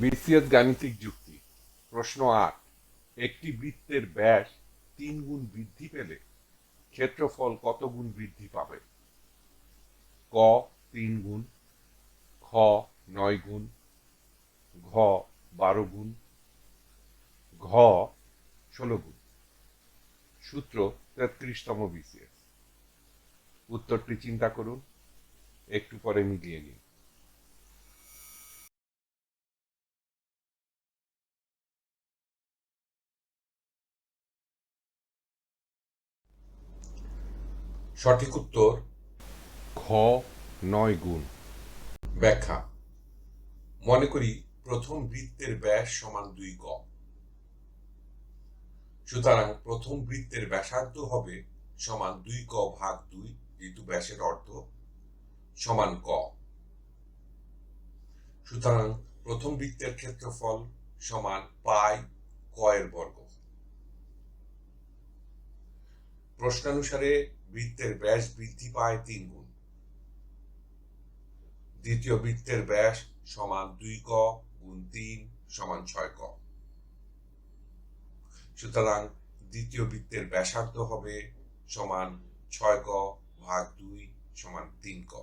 BCS গাণিতিক যুক্তি। প্রশ্ন আট, একটি বৃত্তের ব্যাস তিন গুণ বৃদ্ধি পেলে ক্ষেত্রফল কত গুণ বৃদ্ধি পাবে? ক তিন গুণ, খ নয় গুণ, ঘ বারো গুণ, ঘ ষোলো গুণ। সূত্র তেত্রিশতম বিসিএস উত্তরটি চিন্তা করুন, একটু পরে মিলিয়ে নিন। সঠিক উত্তর? ঘ নয় গুণ। ব্যাখ্যা। মনে করি প্রথম বৃত্তের ব্যাস সমান দুই ক সুতরাং প্রথম বৃত্তের ব্যাসার্ধ হবে সমান দুই ক ভাগ দুই যেহেতু ব্যাসের অর্থ সমান ক সুতরাং প্রথম বৃত্তের ক্ষেত্রফল সমান পাই ক এর বর্গ। প্রশ্নানুসারে বৃত্তের ব্যাস বৃদ্ধি পায় তিন গুণ। দ্বিতীয় বৃত্তের ব্যাস সমান দুই ক গুণ তিন সমান ছয় ক। সুতরাং দ্বিতীয় বৃত্তের ব্যাসার্ধ হবে সমান ছয় ক ভাগ দুই সমান তিন ক।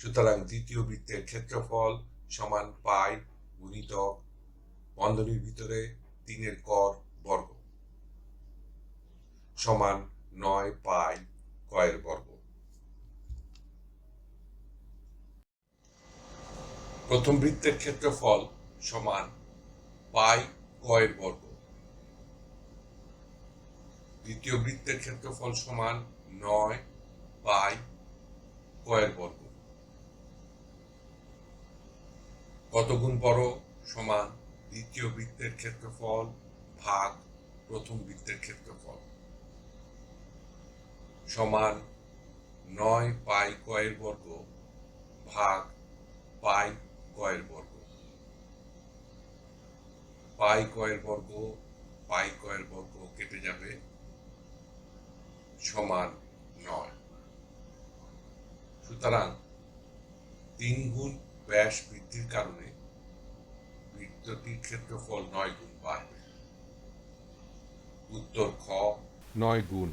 সুতরাং দ্বিতীয় বৃত্তের ক্ষেত্রফল সমান পাই গুণিতক বন্ধনীর ভিতরে তিনের কর সমান নয় পাই কয়ের বর্গ। প্রথম বৃত্তের ক্ষেত্রফল সমান পাই কয়ের বর্গ। দ্বিতীয় বৃত্তের ক্ষেত্রফল সমান নয় পাই কয়ের বর্গ। কত গুণ বড় সমান দ্বিতীয় বৃত্তের ক্ষেত্রফল ভাগ প্রথম বৃত্তের ক্ষেত্রফল। সমান নয় পাই কয়ের বর্গ ভাগ পাই কয়ের বর্গ। পাই কয়ের বর্গ, পাই কয়ের বর্গ কেটে যাবে সমান নয়। সুতরাং তিন গুণ ব্যাস বৃদ্ধির কারণে বৃত্তটির ক্ষেত্রফল নয় গুণ বাড়বে। উত্তর খ। নয় গুণ।